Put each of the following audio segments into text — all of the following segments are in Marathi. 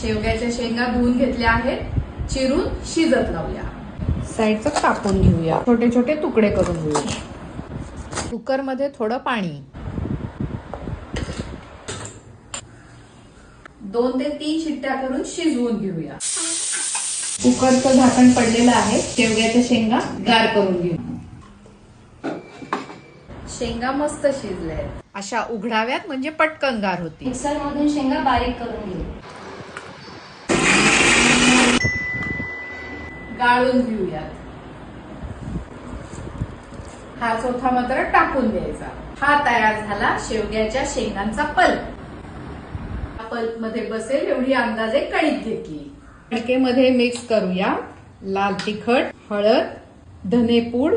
शेवग्याच्या शेंगा धुवून घेतल्या आहेत चिरून शिजत लावूया. साईडचं कापून घेऊया. छोटे छोटे तुकडे करून घेऊया. कुकरमध्ये थोडं पाणी. दोन ते तीन शिट्ट्या करून शिजवून घेऊया. कुकरचं झाकण पडलेलं आहे. शेवग्याच्या शेंगा गार करून घेऊ. शेंगा मस्त शिजल्यात अशा उघडाव्यात म्हणजे पटकन गार होती मिक्सर मधून शेंगा बारीक करून घेऊ. गाळून घेऊयात. हा चौथा मात्र टाकून द्यायचा. हा तयार झाला शेवग्याच्या शेंगांचा पल्प. पल्पमध्ये बसेल एवढी अंदाजे कणिक घेतली. कणकेमध्ये मिक्स करूया. लाल तिखट हळद धनेपूड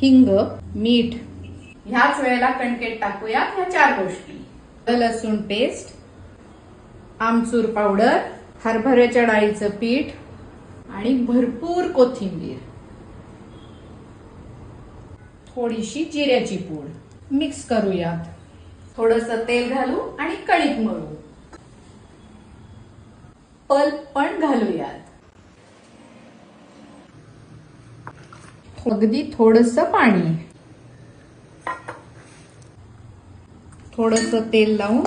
हिंग मीठ. ह्याच वेळेला कणकेत टाकूया ह्या चार गोष्टी. लसूण पेस्ट आमचूर पावडर हरभऱ्याच्या डाळीचं पीठ आणि भरपूर कोथिंबीर. थोडीशी जिऱ्याची पूड. मिक्स करूयात. थोडस तेल घालू आणि कणिक मळू. पल्प पण घालूयात. अगदी थोडस पाणी. थोडस तेल लावून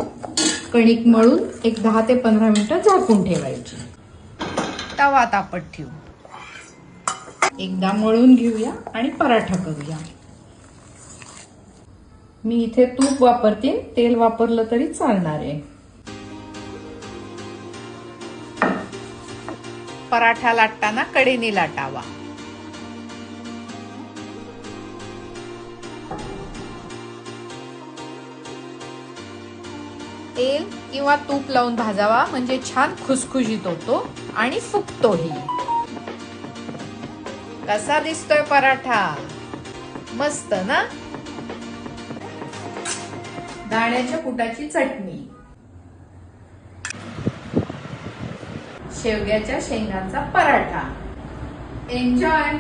कणिक मळून एक दहा ते पंधरा मिनिटं झाकून ठेवायची. तवा तापत ठेवू. एकदा मळून घेऊया आणि पराठा करूया. मी इथे तूप वापरते तेल वापरलं तरी चालणार आहे. पराठा लाटताना कडेने लाटावा. तेल किंवा तूप लावून भाजावा. म्हणजे छान खुसखुशीत होतो आणि फुगतोही. कसा दिसतोय पराठा? मस्त ना? दाण्याच्या कुटाची चटणी. शेवग्याच्या शेंगांचा पराठा. एन्जॉय